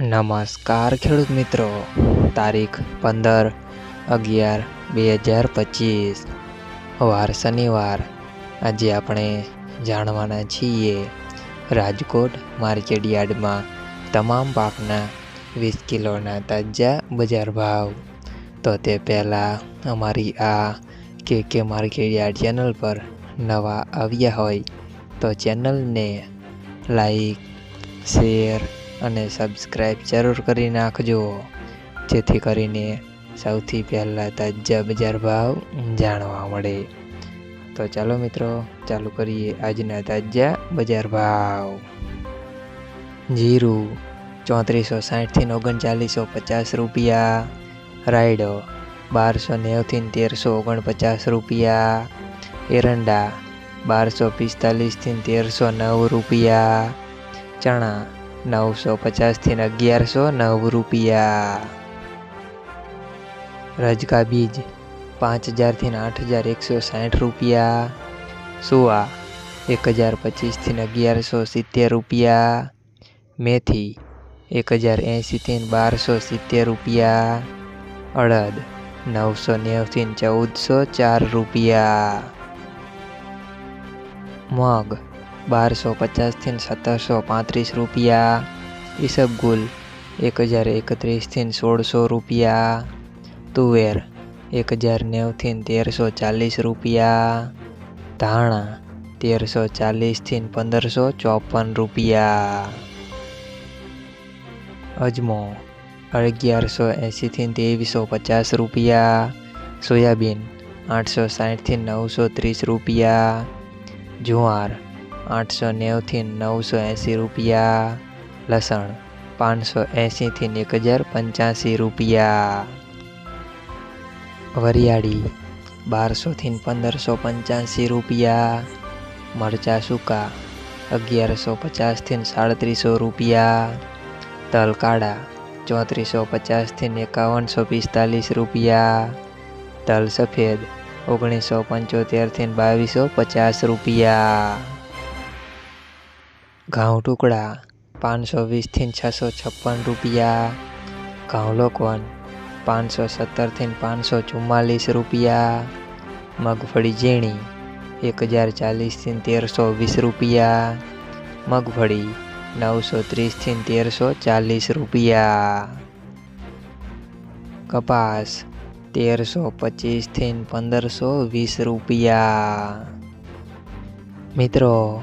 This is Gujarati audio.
નમસ્કાર ખેડૂત મિત્રો. તારીખ પંદર અગિયાર બે હજાર પચીસ. વાર શનિવાર. આજે આપણે જાણવાના છીએ રાજકોટ માર્કેટ યાર્ડમાં તમામ પાકના વીસ કિલોના તાજા બજાર ભાવ. તો તે પહેલાં અમારી આ કે કે માર્કેટ યાર્ડ ચેનલ પર નવા આવ્યા હોય તો ચેનલને લાઈક, શેર અને સબસ્ક્રાઈબ જરૂર કરી નાખજો. જેથી કરીને સૌથી પહેલાં તાજા બજાર ભાવ જાણવા મળે. તો ચાલો મિત્રો, ચાલુ કરીએ આજના તાજા બજાર ભાવ. જીરું ચોત્રીસો સાઠથી ઓગણચાલીસો પચાસ રૂપિયા. રાયડો બારસો નેવથી તેરસો ઓગણપચાસ રૂપિયા. એરંડા બારસો પિસ્તાલીસથી તેરસો નવ રૂપિયા. ચણા નવસો પચાસથી અગિયારસો નવ રૂપિયા. રજકા બીજ પાંચ હજારથી આઠ હજાર એકસો સાઠ રૂપિયા. સુવા એક હજાર પચીસથી અગિયારસો સિત્તેર રૂપિયા. મેથી એક હજાર એંશીથી બારસો સિત્તેર રૂપિયા. અડદ નવસો નેવથી ચૌદસો ચાર રૂપિયા. મગ બારસો પચાસથી સત્તરસો પાંત્રીસ રૂપિયા. ઈસબગુલ એક હજાર એકત્રીસથી સોળસો રૂપિયા. તુવેર એક હજાર નેવથી તેરસો ચાલીસ રૂપિયા. ધાણા તેરસો ચાલીસથી પંદરસો ચોપન રૂપિયા. અજમો અગિયારસો એંશીથી ત્રેવીસો પચાસ રૂપિયા. સોયાબીન આઠસો સાઠથી નવસો ત્રીસ રૂપિયા. જુવાર આઠસો નેવથી નવસો એંસી રૂપિયા. લસણ પાંચસો એંશીથી એક હજાર પંચ્યાસી રૂપિયા. વરિયાળી બારસોથી પંદરસો પંચ્યાસી રૂપિયા. મરચાં સૂકા અગિયારસો પચાસથી સાડત્રીસો રૂપિયા. તલ કાળા ચોત્રીસો પચાસથી એકાવનસો પિસ્તાલીસ રૂપિયા. તલ સફેદ ઓગણીસો પંચોતેરથી બાવીસો પચાસ રૂપિયા. ઘઉં ટુકડા, પાંચસો વીસથી છસો છપ્પન રૂપિયા. ઘઉં લોકવન, પાંચસો સત્તરથી પાંચસો ચુમ્માલીસ રૂપિયા. મગફળી ઝીણી એક હજાર ચાલીસથી તેરસો વીસ રૂપિયા. મગફળી, નવસો ત્રીસથી તેરસો ચાલીસ રૂપિયા. કપાસ, તેરસો પચીસથી પંદરસો વીસ રૂપિયા. મિત્રો